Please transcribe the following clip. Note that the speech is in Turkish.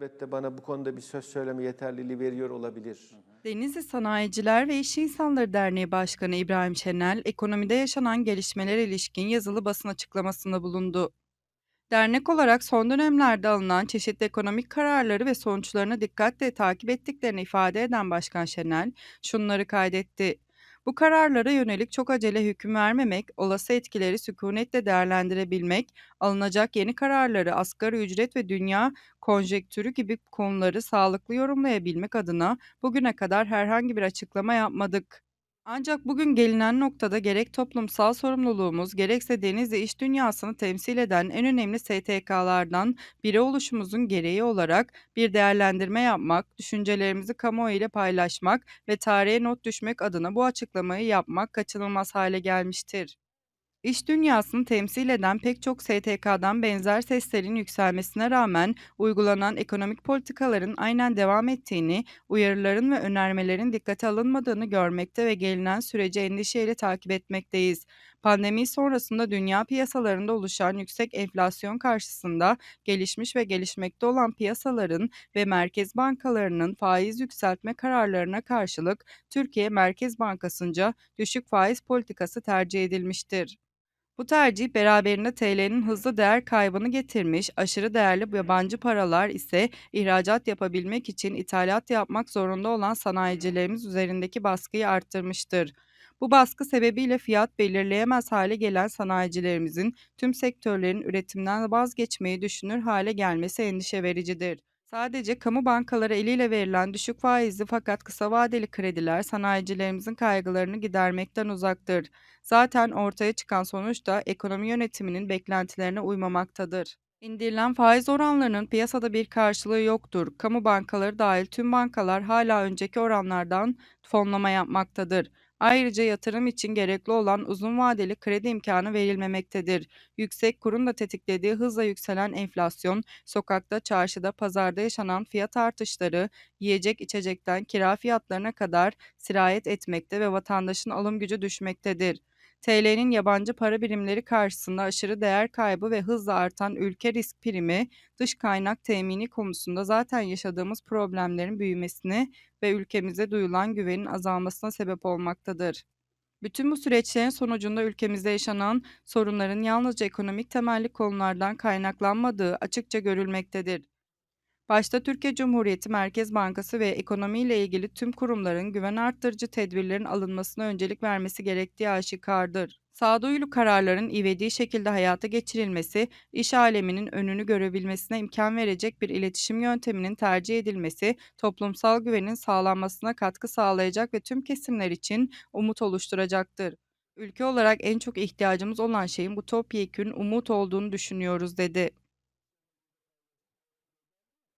elbette bana bu konuda bir söz söyleme yeterliliği veriyor olabilir. Denizli Sanayiciler ve İş İnsanları Derneği Başkanı İbrahim Şenel, ekonomide yaşanan gelişmelere ilişkin yazılı basın açıklamasında bulundu. Dernek olarak son dönemlerde alınan çeşitli ekonomik kararları ve sonuçlarını dikkatle takip ettiklerini ifade eden Başkan Şenel, şunları kaydetti. Bu kararlara yönelik çok acele hüküm vermemek, olası etkileri sükunetle değerlendirebilmek, alınacak yeni kararları asgari ücret ve dünya konjektürü gibi konuları sağlıklı yorumlayabilmek adına bugüne kadar herhangi bir açıklama yapmadık. Ancak bugün gelinen noktada gerek toplumsal sorumluluğumuz gerekse Denizli iş dünyasını temsil eden en önemli STK'lardan biri oluşumuzun gereği olarak bir değerlendirme yapmak, düşüncelerimizi kamuoyu ile paylaşmak ve tarihe not düşmek adına bu açıklamayı yapmak kaçınılmaz hale gelmiştir. İş dünyasını temsil eden pek çok STK'dan benzer seslerin yükselmesine rağmen uygulanan ekonomik politikaların aynen devam ettiğini, uyarıların ve önermelerin dikkate alınmadığını görmekte ve gelinen süreci endişeyle takip etmekteyiz. Pandemi sonrasında dünya piyasalarında oluşan yüksek enflasyon karşısında gelişmiş ve gelişmekte olan piyasaların ve merkez bankalarının faiz yükseltme kararlarına karşılık Türkiye Merkez Bankası'nca düşük faiz politikası tercih edilmiştir. Bu tercih beraberinde TL'nin hızlı değer kaybını getirmiş, aşırı değerli yabancı paralar ise ihracat yapabilmek için ithalat yapmak zorunda olan sanayicilerimiz üzerindeki baskıyı arttırmıştır. Bu baskı sebebiyle fiyat belirleyemez hale gelen sanayicilerimizin tüm sektörlerin üretimden vazgeçmeyi düşünür hale gelmesi endişe vericidir. Sadece kamu bankaları eliyle verilen düşük faizli fakat kısa vadeli krediler sanayicilerimizin kaygılarını gidermekten uzaktır. Zaten ortaya çıkan sonuç da ekonomi yönetiminin beklentilerine uymamaktadır. İndirilen faiz oranlarının piyasada bir karşılığı yoktur. Kamu bankaları dahil tüm bankalar hala önceki oranlardan fonlama yapmaktadır. Ayrıca yatırım için gerekli olan uzun vadeli kredi imkanı verilmemektedir. Yüksek kurun da tetiklediği hızla yükselen enflasyon, sokakta, çarşıda, pazarda yaşanan fiyat artışları, yiyecek içecekten kira fiyatlarına kadar sirayet etmekte ve vatandaşın alım gücü düşmektedir. TL'nin yabancı para birimleri karşısında aşırı değer kaybı ve hızla artan ülke risk primi, dış kaynak temini konusunda zaten yaşadığımız problemlerin büyümesini ve ülkemize duyulan güvenin azalmasına sebep olmaktadır. Bütün bu süreçlerin sonucunda ülkemizde yaşanan sorunların yalnızca ekonomik temelli konulardan kaynaklanmadığı açıkça görülmektedir. Başta Türkiye Cumhuriyeti Merkez Bankası ve ekonomiyle ilgili tüm kurumların güven arttırıcı tedbirlerin alınmasına öncelik vermesi gerektiği aşikardır. Sağduyulu kararların ivedi şekilde hayata geçirilmesi, iş aleminin önünü görebilmesine imkan verecek bir iletişim yönteminin tercih edilmesi, toplumsal güvenin sağlanmasına katkı sağlayacak ve tüm kesimler için umut oluşturacaktır. Ülke olarak en çok ihtiyacımız olan şeyin bu topyekün umut olduğunu düşünüyoruz dedi.